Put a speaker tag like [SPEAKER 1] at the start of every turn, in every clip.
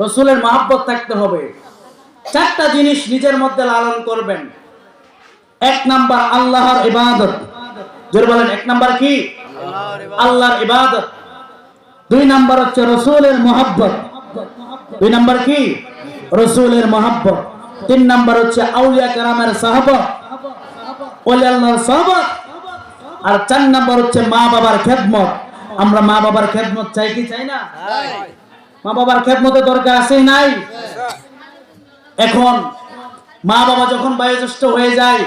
[SPEAKER 1] রসুলের মহাব্বত থাকতে হবে। চারটা জিনিস নিজের মধ্যে লালন করবেন। এক নাম্বার আল্লাহর ইবাদত। জোরে বলেন এক নাম্বার কি? আল্লাহর ইবাদত। দুই নাম্বার হচ্ছে রসুলের মহাব্বত। দুই নাম্বার কি? রসুলের মহাব্বত। তিন নাম্বার হচ্ছে আউলিয়া কারামের সাহাবত ওলি আল্লাহর সাহাবত আর চার নাম্বার হচ্ছে মা বাবার খেদমত। আমরা মা বাবার খেদমত চাই কি চাই না? মা বাবার খেদমতের দরকার আছে নাই? এখন মা বাবা যখন বয়োজ্যেষ্ঠ হয়ে যায়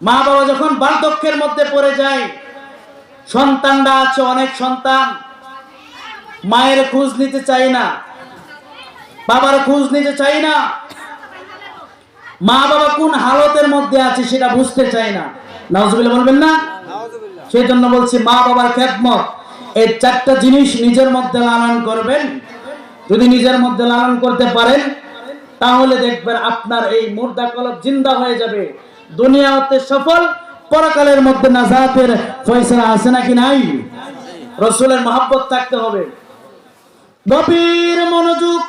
[SPEAKER 1] মা বাবা যখন বার্ধক্যের মধ্যে পড়ে যায় সন্তানরা আছে অনেক সন্তান মায়ের খোঁজ নিতে চাই না বাবার খোঁজ নিতে চাই না মা বাবা কোন হালতের মধ্যে আছে সেটা বুঝতে চাই না। নাউজুবিল্লাহ বলবেন না? সেই জন্য বলছি মা বাবার খেদমত এই চারটা জিনিস নিজের মধ্যে লালন করবেন। যদি নিজের মধ্যে লালন করতে পারেন, তাহলে দেখবেন আপনার এই মুর্দা কলব জিন্দা হয়ে যাবে। দুনিয়া হতে সফল, পরকালের মধ্যে নাজাতের ফয়সালা আছে নাকি নাই? রসুলের মহাব্বত থাকতে হবে। মনোযোগ।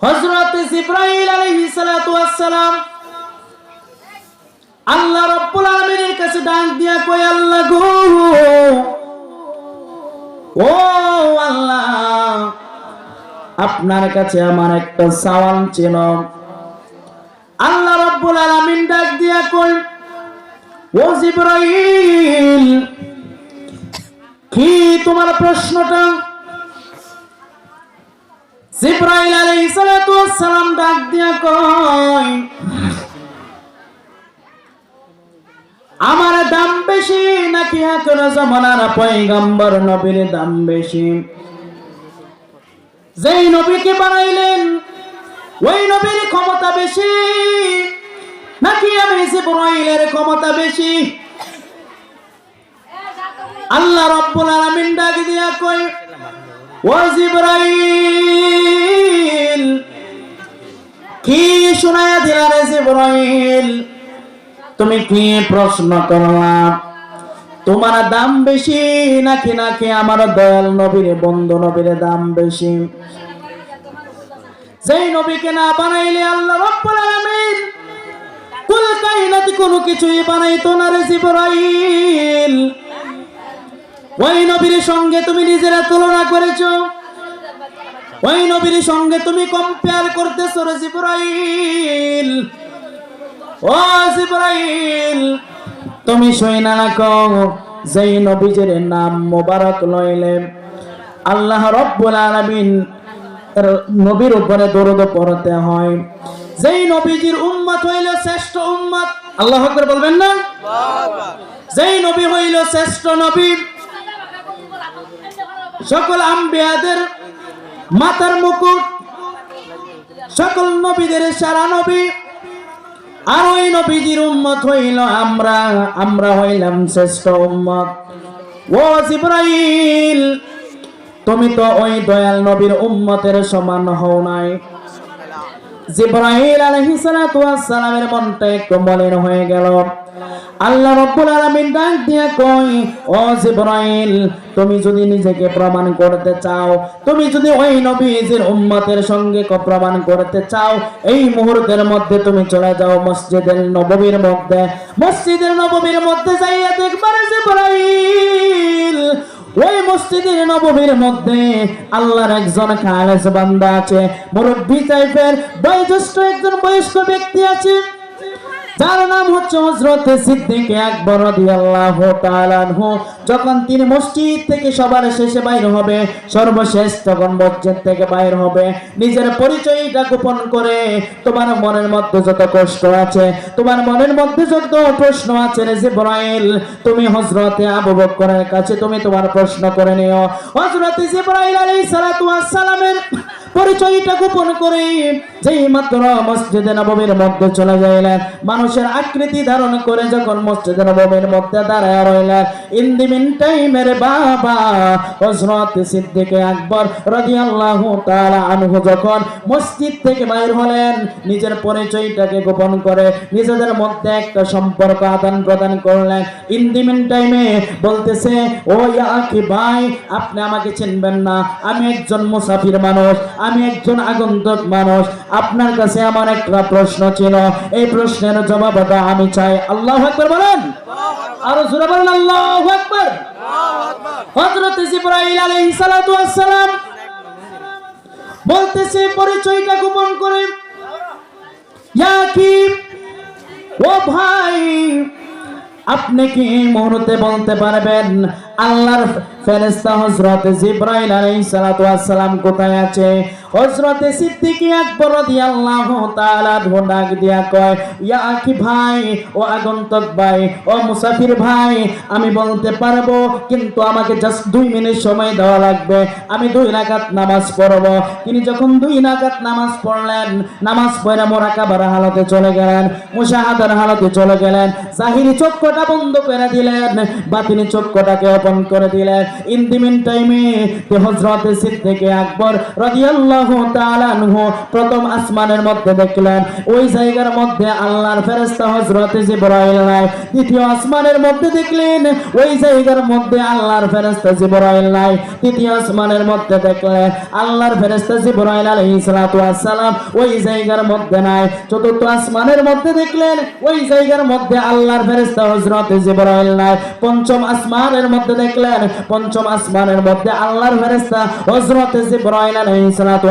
[SPEAKER 1] হযরত ইব্রাহিম আলাইহিস আল্লাহ রব্বুল আলামিনের কাছে ডাক দিয়া কই আল্লাহ গো। ও আল্লাহ, আপনার কাছে আমার একটা সওয়াল ছিল। আল্লাহ রব্বুল আলামিন ডাক দিয়া কই ও জিব্রাইল, কি তোমার প্রশ্নটা? জিব্রাইল আলাইহিস সালাম ডাক দিয়া কয় আমার দাম বেশি, নাকি এখন জমানার পয়গম্বর নবীর দাম বেশি? যেই নবীকে বানাইলেন, ওই নবীর ক্ষমতা বেশি। নাকি আমি জিব্রাইলের ক্ষমতা বেশি? আল্লাহ রব্বুল আলামিন ডাক দিয়া কই ও জিব্রাইল, কি শোনায়া দিলা রে জিব্রাইল? তুমি কি প্রশ্ন করলাম তোমার দাম বেশি নাকি নাকি আমার দয়াল নবীর, বন্ধু নবীর দাম বেশি? যেই নবীকে না বানাইলে আল্লাহ রব্বুল আলামিন কুল কাইনাত কিছুই বানাইতো না রে জিবরাইল। ওই নবীর সঙ্গে তুমি নিজেরা তুলনা করেছ? ওই নবীর সঙ্গে তুমি কম্পেয়ার করতেছো রে জিবরাইল। ও জিব্রাইল, তুমি শুই না যেই নবীজের নাম মোবারক লইলে। আল্লাহ রব্বুল আলামিন নবীর উপরে দরুদ পড়তে হয়। যেই নবীজির উম্মত হইল শ্রেষ্ঠ উম্মত, আল্লাহ আকবার বলবেন না? যেই নবী হইল শ্রেষ্ঠ নবী, সকল আম্বিয়াদের মাথার মুকুট, সকল নবীদের সারা নবী আর ওই নবীজির উম্মত হইল আমরা আমরা হইলাম শ্রেষ্ঠ উম্মত। ও জিব্রাইল, তুমি তো ওই দয়াল নবীর উম্মতের সমান হও নাই। জিব্রাইল আলাইহিস সালাতু ওয়াস সালামের মনটা একটু মলিন হয়ে গেল। আল্লাহ রব্বুল আলামিন ডাক দিয়ে কই ও জিব্রাইল, তুমি যদি নিজেকে প্রমাণ করতে চাও, তুমি যদি ওই নবীজির উম্মতের সঙ্গে প্রমাণ করতে চাও, এই মুহূর্তের মধ্যে তুমি চলে যাও মসজিদের নববীর মধ্যে। মসজিদের নববীর মধ্যে যাইয়া দেখবার জিব্রাইল, ওই মসজিদের নববীর মধ্যে আল্লাহর একজন খালেস বান্দা আছে। মুরব্বী টাইপের বয়োজ্যেষ্ঠ একজন বয়স্ক ব্যক্তি আছে। যার নাম হচ্ছে হযরত সিদ্দিক আকবর রাদিয়াল্লাহু তাআলা আনহু। যখন তিনি মসজিদ থেকে সবার শেষে বাইর হবে সর্বশেষ যখন মসজিদ থেকে বাইর হবে? নিজের পরিচয়টা গোপন করে তোমার মনের মধ্যে যত কষ্ট আছে, তোমার মনের মধ্যে যত প্রশ্ন আছে রে জিব্রাইল, তুমি হযরতে আবু বকরের কাছে তুমি তোমার প্রশ্ন করে নিও। হযরত জিব্রাইল আলাইহিস সালাতু ওয়াস সালামের পরিচয়টা গোপন করে যেই মাত্র মসজিদে নবমীর মধ্যে চলে যাইলেন মানুষের আকৃতি ধারণ করে যখন মসজিদে নবমীর মধ্যে দাঁড়ায় রইলেন ইন দি মিন টাইমের বাবা হযরত সিদ্দিক আকবর রাদিয়াল্লাহু তাআলা আনহু যখন মসজিদ থেকে বাইর হলেন, নিজের পরিচয়টাকে গোপন করে নিজেদের মধ্যে একটা সম্পর্ক আদান প্রদান করলেন। ইন দি মিন টাইমে বলতেছে, ও ইয়া কি ভাই, আপনি আমাকে চিনবেন না। আমি একজন মুসাফির মানুষ। আমি একজন আগন্তুক মানুষ। আপনার কাছে আমার একটা প্রশ্ন ছিল। এই প্রশ্নের জবাবটা আমি চাই। আল্লাহ আকবার বলেন। আরও জোরে বলেন, আল্লাহু আকবার। হযরত জিবরাইল আলাইহিস সালাতু ওয়াস সালাম বলতেছে, পরিচয়টা গোপন করে। ইয়া কি? ও ভাই আপনি কি এই মুহূর্তে বলতে পারবেন, আল্লাহর ফেরেশতা হযরত জিবরাইল আলাইহিস সালাতু ওয়াস সালাম কোথায় আছে? হযরত সিদ্দিক আকবর রাদিয়াল্লাহু তাআলা ধো ডাক দিয়া কয়, ইয়া কি ভাই, ও আগন্তুক ভাই, ও মুসাফির ভাই, আমি বলতে পারব, কিন্তু আমাকে জাস্ট দুই মিনিট সময় দেওয়া লাগবে। আমি দুই রাকাত নামাজ পড়ব। তিনি যখন দুই রাকাত নামাজ পড়লেন, নামাজ পড়ে মোরাকাবার হালতে চলে গেলেন, মুশাহাদার হালতে চলে গেলেন। জাহিরি চক্ষটা বন্ধ করে দিলেন, বাতিনি চক্ষটাকে ওপেন করে দিলেন। ইন দি মিন টাইমে তে হযরত সিদ্দিক আকবর রাদিয়াল্লাহু প্রথম আসমানের মধ্যে দেখলেন। ওই জায়গার মধ্যে আল্লাহর ফেরেশতা হযরত জিবরাইল নাই। দ্বিতীয় আসমানের মধ্যে দেখলেন, ওই জায়গার মধ্যে আল্লাহর ফেরেশতা জিবরাইল নাই। তৃতীয় আসমানের মধ্যে দেখলেন, আল্লাহর ফেরেশতা জিবরাইল আলাইহিস ওই জায়গার মধ্যে নাই। চতুর্থ আসমানের মধ্যে দেখলেন, ওই জায়গার মধ্যে আল্লাহর ফেরেশতা হযরত জিবরাইল নাই। পঞ্চম আসমানের মধ্যে দেখলেন, পঞ্চম আসমানের মধ্যে আল্লাহর ফেরেশতা হযরত জিবরাইল আলাইহিস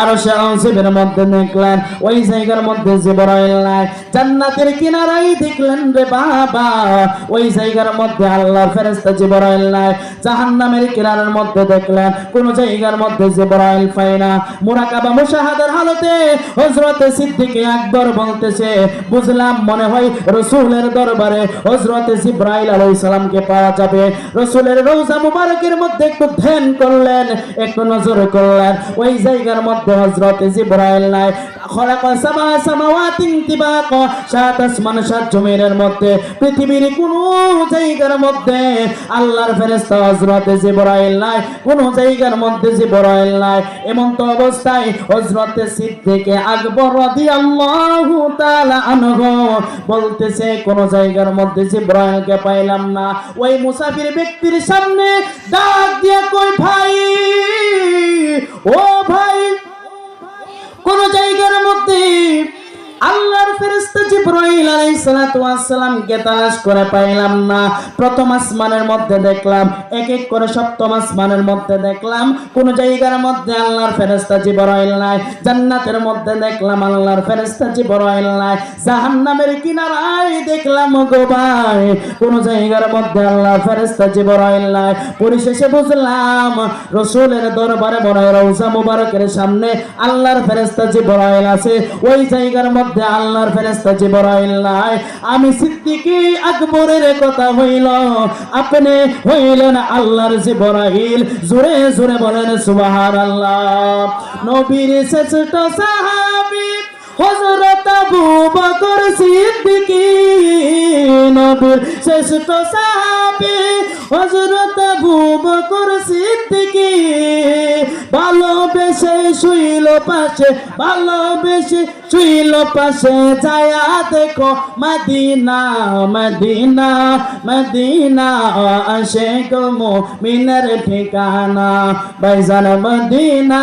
[SPEAKER 1] আর শিবের মধ্যে দেখলেন, ওই জায়গার মধ্যে জিবরাইল নাই। জান্নাতের কিনারাই দেখলেন রে বাবা, ওই জায়গার মধ্যে আল্লাহর ফেরেশতা জিবরাইল নাই। জাহান্নামের কিনারার মধ্যে দেখলেন, কোন জায়গার মধ্যে মুরাকাবা হালতে বলতেছে, বুঝলাম মনে হয় রসূলের দরবারে হযরত জিবরাইল আলাইহিস সালামকে পাওয়া যাবে। রসুলের রওজা মুবারকের মধ্যে একটু ধ্যান করলেন, একটু নজর করলেন। ওই জায়গার মধ্যে মধ্যে পৃথিবীর কোন জায়গার মধ্যে আল্লাহর ফেরেশতা হযরত জিবরাইল নাই। কোন জায়গার মধ্যে জিবরাইল নাই। এমন তো অবস্থায় হযরত সিদ্দিক আকবর রাদিয়াল্লাহু তাআলা আনহু বলতেছে, কোন জায়গার মধ্যে জিবরাইলকে পাইলাম না। ওই মুসাফির ব্যক্তির সামনে ডাক দিয়ে কই ভাই, ও ভাই কোন জায়গার মধ্যে আল্লাহর ফেরেশতা জিবরাইল আলাইহিস সালাতু ওয়াস সালামকে তালাশ করে পাইলাম না। প্রথম আসমানের মধ্যে দেখলাম এক এক করে সপ্তম আসমানের মধ্যে দেখলাম, কোন জায়গার মধ্যে আল্লাহর ফেরেশতা জিবরাইল নাই। জান্নাতের মধ্যে দেখলাম আল্লাহর ফেরেশতা জিবরাইল নাই। জাহান্নামের কিনারায় দেখলাম গো ভাই, কোন জায়গার মধ্যে আল্লাহর ফেরেশতা জিবরাইল নাই। পরিশেষে বুঝলাম, রাসূলের দরবারে বড় রওজা মুবারকের সামনে আল্লাহর ফেরেশতা জিবরাইল আছে। ওই জায়গার মধ্যে আল্লাহর ফেরেশতা জিবরাইল নাই। আমি সিদ্দিকী আকবরের কথা হইল, আপনি হইলেন আল্লাহর জিবরাইল। জোরে জোরে বলেন সুবহানাল্লাহ। নবীর শ্রেষ্ঠ সাহাবী হযরত আবু বকর সিদ্দিকী নবীর শ্রেষ্ঠ সাহাবী। হযরত আবু বকর সিদ্দিকী ভালোবেসে শুইল পাশে, ভালোবেসে শুইল পাশে। যায়া দেখো মদিনা মদিনা মদিনা আসে গো মিনার ঠিকানা। বাইজান মদিনা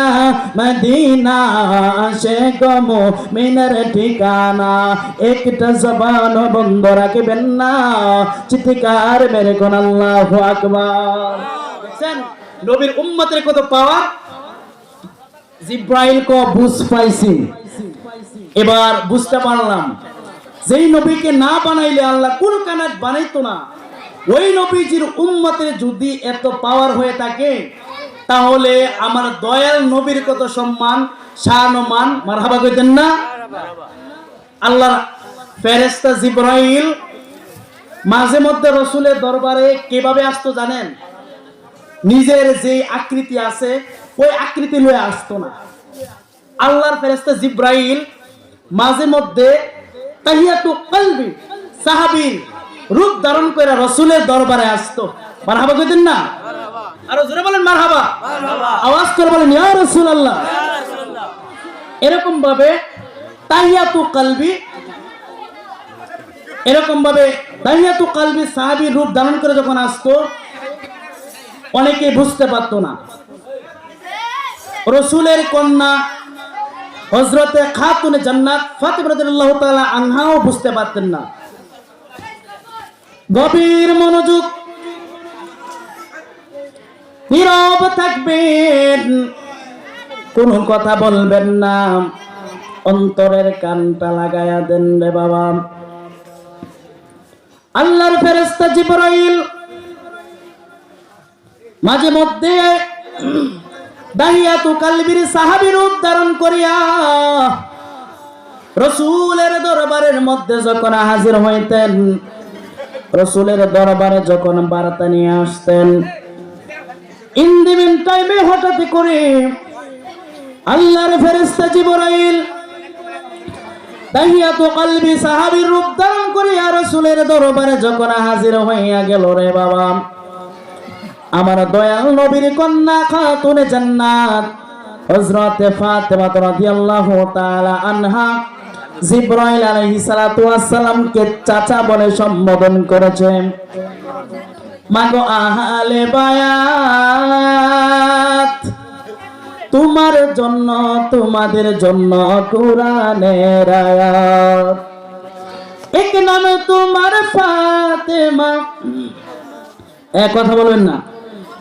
[SPEAKER 1] মদিনা আসে গো মিনার ঠিকানা, একটা জবান বন্ধ রাখবেন না। চিৎকার মেরে কোন আল্লাহু দেখছেন? নবীর উম্মতের কত পাওয়ার জিব্রাইল কো বুঝ পাইছি। এবার বুঝতে পারলাম, যেই নবীকে না বানাইলে আল্লাহ কোন কানাত বানাইতো না। ওই নবীজির উম্মতের যদি এত পাওয়ার হয়ে থাকে, তাহলে আমার দয়াল নবীর কত সম্মান, শান ও মান, মারহাবা কইতেন না? আল্লাহর ফেরেস্তা জিব্রাইল মাঝে মধ্যে রসুলের দরবারে কীভাবে আসতো জানেন? নিজের যে আকৃতি আছে ওই আকৃতি লয়ে আসতো না। আল্লাহর ফেরেস্তা জিব্রাইল মাঝে মধ্যে তাহিয়াতু কলবি সাহাবীর রূপ ধারণ করে রসুলের দরবারে আসতো। মারহাবা কইতেন না? আরও জোরে বলেন মারহাবা। আওয়াজ করে বলেন ইয়া রাসূলুল্লাহ। এরকম ভাবে তাহিয়াতু কলবি। এরকম ভাবে তাহিয়াতু কলবি সাহাবীর রূপ ধারণ করে যখন আসতো, অনেকে বুঝতে পারতো না। রসুলের কন্যা হজরতে খাতুনে জান্নাত ফাতিমা রাদিয়াল্লাহু তাআলা আনহাও বুঝতে পারতেন না। গভীর মনোযোগ, নীরব থাকবেন, কোনো কথা বলবেন না। অন্তরের কানটা লাগায়া দেন রে বাবা। আল্লাহর ফেরেশতা জিবরাইল মাঝে মধ্যে দাহিয়াতু কালবির সাহাবীর উদ্ধারণ করিয়া রসুলের দরবারের মধ্যে যখন হাজির হইতেন, রসুলের দরবারে যখন বার্তা নিয়ে আসতেন ইন্দিমিন টাইমে হঠাৎ করে আল্লাহর ফেরেস্তা জিবরাইল দাহিয়াতু কলবি সাহাবীর রূপ ধারণ করিয়া রসুলের দরবারে যখন হাজির হইয়া গেল রে বাবা। আমার দয়াল নবীর কন্যা জান্নাত, হযরতে রাদিয়াল্লাহু তাআলা আনহা আলাইহিস সালাতু সালামকে চাচা বলে সম্বোধন করেছে। মাগো আহলে বায়াত। তোমার জন্য তোমাদের জন্য কোরআনের আয়াত। এক নামে তোমার ফাতেমা। এক কথা বলবেন না।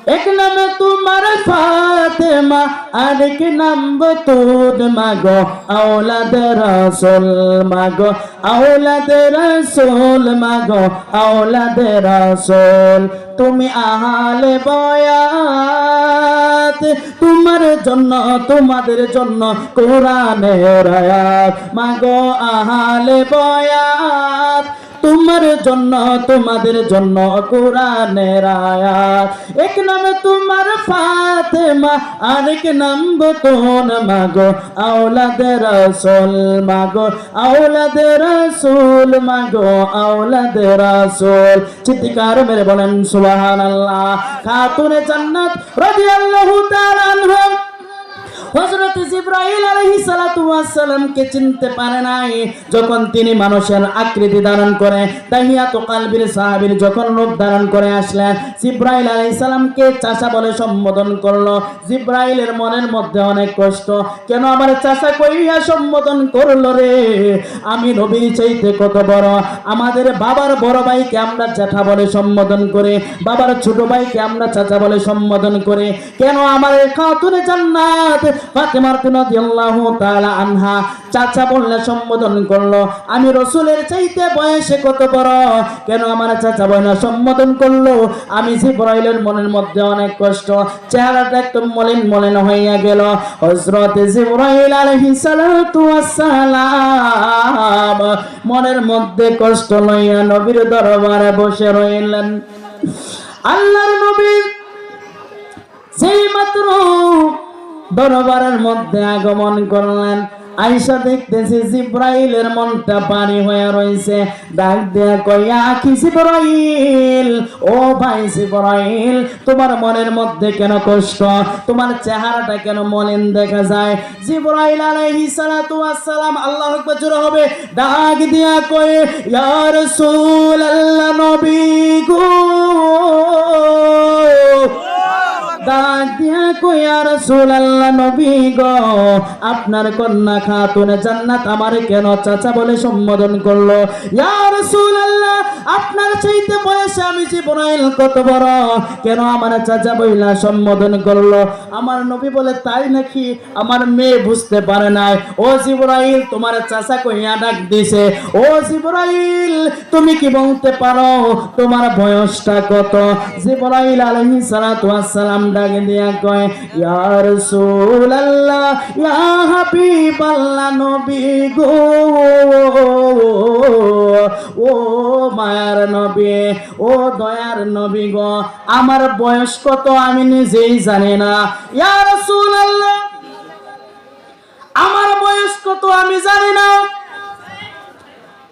[SPEAKER 1] এক নামে তোমার ফাতেমা আর এক নাম বতুন মাগো আওলাদ রাসূল মাগো আওলাদ রাসূল মাগো আওলাদ রাসূল। তুমি আহালে বয়াত, তোমার জন্য, তোমাদের জন্য কোরআনের আয়াত। মাগো আহালে বয়াত তোমার জন্য, তোমাদের জন্য কোরআনের আয়াত। এক নামে তোমার ফাতেমা আরেক নাম বতন মাগো আওলাদে রাসূল মাগো আওলাদে রাসূল মাগো আওলাদে রাসূল। চিৎকার মেরে বলেন, সুবহানাল্লাহ। খাতুনে জান্নাত রাদিয়াল্লাহু তাআলা আনহা। হযরত জিব্রাইল আলাইহিস সালাতু ওয়াস সালামকে চিনতে পারে নাই। যখন তিনি মানুষের আকৃতি ধারণ করে, তাহিয়াতু কালবির সাহাবীর যখন রূপ ধারণ করে আসলেন, জিব্রাইল আলাইহিস সালামকে চাচা বলে সম্বোধন করল। জিব্রাইলের মনের মধ্যে অনেক কষ্ট, কেন আমার চাচা কইয়া সম্বোধন করল রে? আমি নবীর চাইতে কত বড়? আমাদের বাবার বড় ভাইকে আমরা জ্যাঠা বলে সম্বোধন করে, বাবার ছোট ভাইকে আমরা চাচা বলে সম্বোধন করে। কেন আমার খাতুনে জান্নাত? ফাতেমার রাদিয়াল্লাহু তাআলা আনহা। চাচা বললে, সম্বোধন করল, আমি রসুলের চাইতে বয়সে কত বড়? কেন আমার চাচা বয়না সম্বোধন করল, আমি জিব্রাইলের মনের মধ্যে অনেক কষ্ট। চেহারাটা একদম মলিন মলিন হইয়া গেল। হযরত জিব্রাইল আলাইহিস সালাতু সালাম মনের মধ্যে কষ্ট লইয়া নবীর দরবারে বসে রইলেন। আল্লাহর নবী সেই মাত্র দরবারের মধ্যে আগমন করলেন। আইসা দেখতেছি জিব্রাইলের মনটা পানি হয়ে রয়েছে। ডাক দেয়া কইয়া কি জিব্রাইল, ও ভাই জিব্রাইল, তোমার মনের মধ্যে কেন কষ্ট? তোমার চেহারাটা কেন মলিন দেখা যায়? জিব্রাইল আলাইহিস সালাতু ওয়াস সালাম আল্লাহু আকবার জোরে হবে, ডাক দিয়া কই ইয়া রাসূলুল্লাহ নবী গো! সম্বোধন করল? আমার নবী বলে, তাই নাকি? আমার মেয়ে বুঝতে পারে নাই। ও জিবরাইল, তোমার চাচা কইয়া ডাক দিছে। ও জিবরাইল, তুমি কি বলতে পারো? তোমার বয়সটা কত? জিবরাইল সালাম ডাক দিয়া কয় ইয়া রাসূলুল্লাহ, ইয়া হাবিবাল্লাহ নবী গো। ও মায়ার নবী, ও দয়ার নবী গো, আমার বয়স কত আমি নিজেই জানি না। ইয়া রাসূলুল্লাহ, আমার বয়স কত আমি জানি না।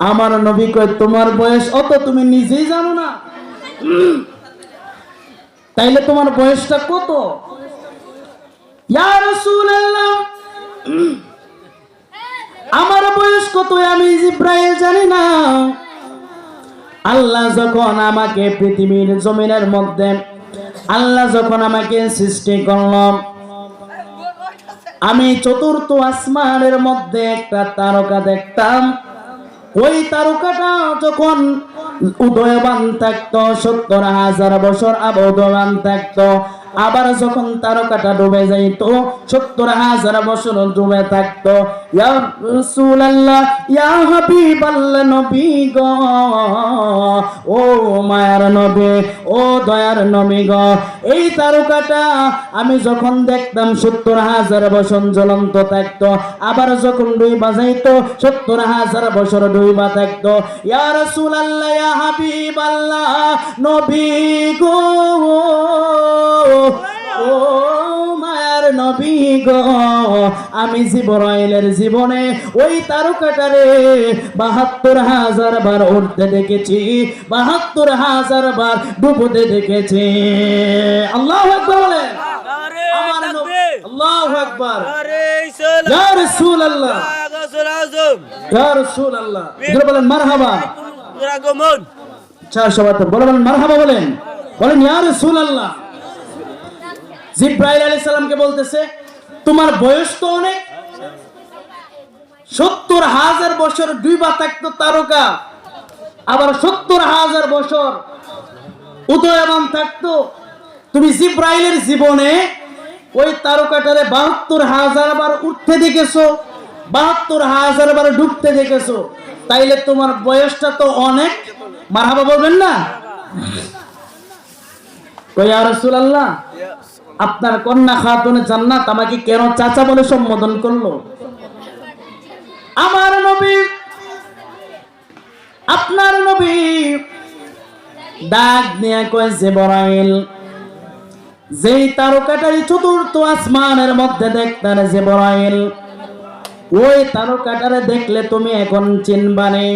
[SPEAKER 1] আমার নবী কয়, তোমার বয়স অত তুমি নিজেই জানো না? তাইলে তোমার বয়সটা কত? আমার বয়স কত আমি জিব্রাইল জানি না। আল্লাহ যখন আমাকে পৃথিবীর জমিনের মধ্যে, আল্লাহ যখন আমাকে সৃষ্টি করলাম আমি চতুর্থ আসমানের মধ্যে একটা তারকা দেখতাম। ওই তারকাটা যখন উদয়বান থাকতো সত্তর হাজার বছর আবদবান থাকতো আবার যখন তারকাটা ডুবে যাইত, সত্তর হাজার বছর ডুবে থাকতো, ইয়া ইয়া ও মায়ার ও দয়ার এই তারকাটা আমি যখন দেখতাম, সত্তর হাজার বছর জ্বলন্ত থাকতো, আবার যখন দুই বাজাইতো সত্তর হাজার বছর ডুইবা থাকতো, ইয়া রাসূলুল্লাহ, ইয়া হাবিবাল্লাহ নবী গো ও মায়ার নবী গো আমি জিবরাইলের জীবনে ওই তারকাটারে বাহাত্তর হাজার বার উঠতে দেখেছি বাহাত্তর হাজার বার ডুবতে দেখেছি। আল্লাহ আকবার বলেন। আল্লাহু আকবার। ইয়া ইয়া মারহাবা।
[SPEAKER 2] আগমন
[SPEAKER 1] চার সবাই বলেন মারহাবা বলেন। বলেন ইয়া রাসূলুল্লাহ। জিব্রাইল আলাইহিস সালামকে বলতেছে, তোমার বয়স তো অনেক। সত্তর হাজার বছর দুইবার থাকতো তারকা, আবার সত্তর হাজার বছর উদয়মান থাকতো। তুমি জিব্রাইলের জীবনে ওই তারকাটারে বাহাত্তর হাজার বার উঠতে দেখেছ, বাহাত্তর হাজার বার ডুবতে দেখেছ। তাইলে তোমার বয়সটা তো অনেক। মারহাবা বলবেন না? কই ইয়া রাসূলুল্লাহ আপনার কন্যা খাতুনে জান্নাত আমাকে কেন চাচা বলে সম্বোধন করল? আমার নবী, আপনার নবী ডাক নিয়ে কয় জিবরাইল, যেই তারকাটারি চতুর্থ আসমানের মধ্যে দেখতেন জিবরাইল, ওই তারকাটারে দেখলে তুমি এখন চিনবানে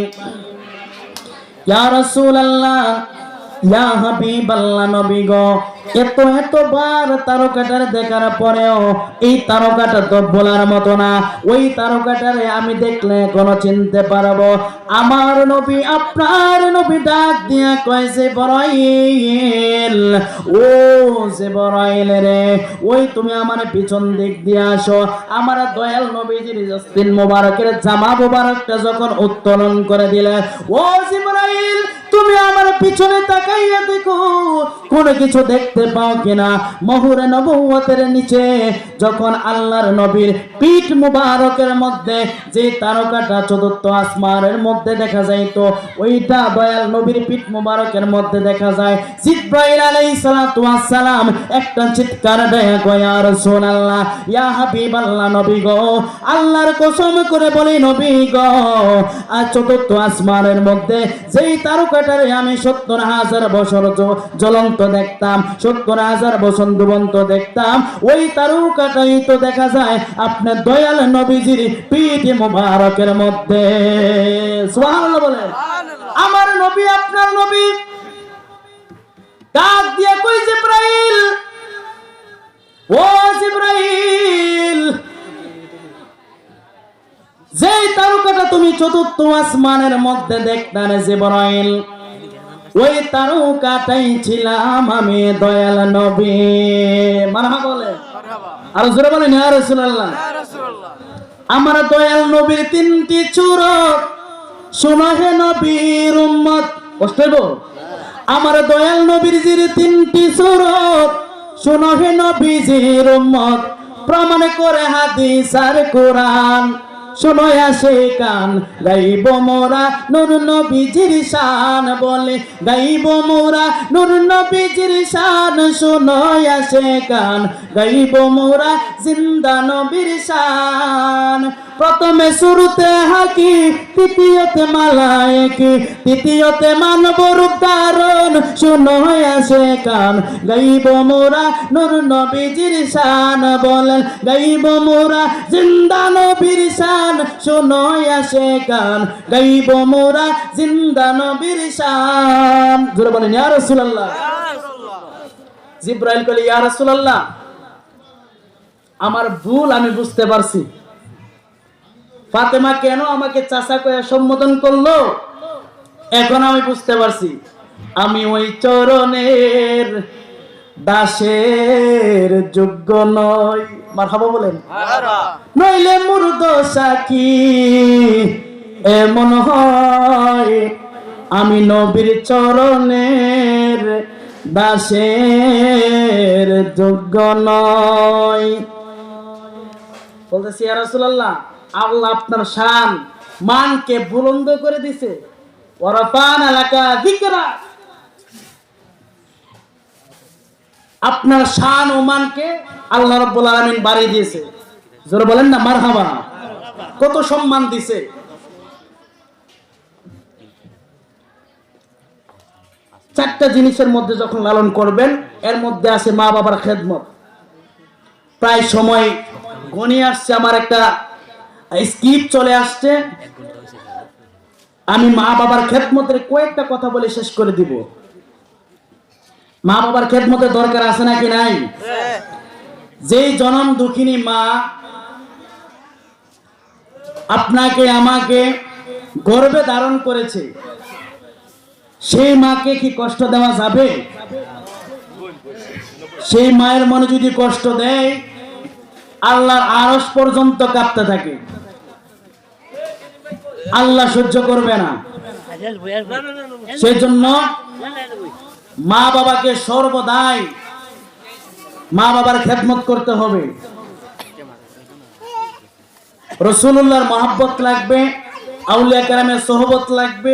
[SPEAKER 1] ইয়া রাসূলুল্লাহ, ইয়া হাবিবাল্লাহ নবী গো এত এতবার তারকাটারে দেখার পরেও এই তারকাটা তো বলার মতো না। ওই তারকাটারে আমি দেখলে কোনো চিনতে পারব। আমার নবী, আপনার নবী ডাক দিয়া কয়, যে বড়াইল ও যে বড়াইল রে, ওই তুমি আমার পিছন দিক দিয়ে আসো। আমার দয়াল নবীজির জস্তিন মোবারকের জামা মোবারকটা যখন উত্তোলন করে দিলে, ও জিবরাইল তুমি আমার পিছনে তাকাইয়া দেখো কোন কিছু দেখতে পাও কিনা? মহুরে নবুয়তের নিচে যখন আল্লাহর নবীর পিঠ মুবারকের মধ্যে যে তারকাটা চতুর্থ আসমানের মধ্যে দেখা যাইতো ওইটা দয়াল নবীর পিঠ মুবারকের মধ্যে দেখা যায়। জিব্রাইল আলাইহিস সালাতু সালাম একটা চিৎকার দেয়া আর রাসূলুল্লাহ, ইয়া হাবিবাল্লাহ, নবী গো, আল্লাহর কসম করে বলি নবী গো আর চতুর্থ আসমানের মধ্যে যেই তারকাটারে আমি সত্তর হাজার বছর জ্বলন্ত দেখতাম সত্তর হাজার বছর ডুবন্ত দেখতাম ওই তারকাটাই তো দেখা যায় আপনার দয়াল নবীজির পিঠ মুবারকের মধ্যে। বলেন। আমার নবী আপনার নবী। ডাক দিয়ে কই জিব্রাইল? ও জিব্রাইল। যেই তারকাটা তুমি চতুর্থ আসমানের মধ্যে দেখতানে জিব্রাইল। ওই তারকাটাই ছিলাম আমি দয়াল নবী। মারহা বলে। আর জোরে বলেন ইয়া রাসূলুল্লাহ। আমার দয়াল নবীর তিনটি চূড়ক শোনো হে নবীর উম্মত। কষ্ট? আমার দয়াল নবীর জির তিনটি চূড়ক শোনো হে নবীজির উম্মত। প্রমাণ করে হাদিস আর কোরআন। শোনো আসে কান। গাইব মোরা নুর নবীজির শান বলে। গাইব মোরা নুর নবীজির শান সময় আসে কান। গাইব মোরা জিন্দা নবীর শান। প্রথমে শুরুতে হাকি তৃতীয়তে মালায়কি তৃতীয়তে মানব রূপ ধারণ। শোনো আসে কান গাইব মোরা নুর নবীজির শান বলেন গাইব মোরা জিন্দা নবীর শান শোনো আসে কান গাইব মোরা জিন্দা নবীর শান। জোরে বলেন ইয়া রাসূলুল্লাহ। জিব্রাইল কলি ইয়া রাসূলুল্লাহ। আমার ভুল আমি বুঝতে পারছি। ফাতেমা কেন আমাকে চাচা কয়ে সম্বোধন করল? এখন আমি বুঝতে পারছি। আমি ওই চরণের দাসের যোগ্য নই। মারহাবা বলেন। নইলে মুর্দ সাকি এমন হয়। আমি নবীর চরণের দাসের যোগ্য নয় বলতেছি আর রাসূলুল্লাহ আল্লাহ আপনার শান, মানকে বুলন্দ করে দিছে। ওয়ারাফান আলাকা যিকরা। আপনার শান ও মানকে আল্লাহ রাব্বুল আলামিন বাড়িয়ে দিয়েছে। জোরে বলেন না, মারহাবা। কত সম্মান দিছে। চারটা জিনিসের মধ্যে যখন লালন করবেন, এর মধ্যে আছে মা বাবার খেদমত। প্রায় সময় ঘনিয়ে আসছে আমার একটা স্কিপ চলে আসছে। আমি মা বাবার খেদমতের কয়েকটা কথা বলে শেষ করে দিব। মা বাবার খেদমতের দরকার আছে নাকি নাই? যেই জনম দুঃখিনী মা আপনাকে, আমাকে গর্বে ধারণ করেছে, সেই মাকে কি কষ্ট দেওয়া যাবে? সেই মায়ের মনে যদি কষ্ট দেয়, আল্লাহর আরস পর্যন্ত কাঁপতে থাকে। আল্লাহ সহ্য করবে না। সেই জন্য মা বাবাকে সর্বদাই মা বাবার খেদমত করতে হবে। রসুল্লাহর মহাব্বত লাগবে, আউলিয়া কেরামের সহবত লাগবে।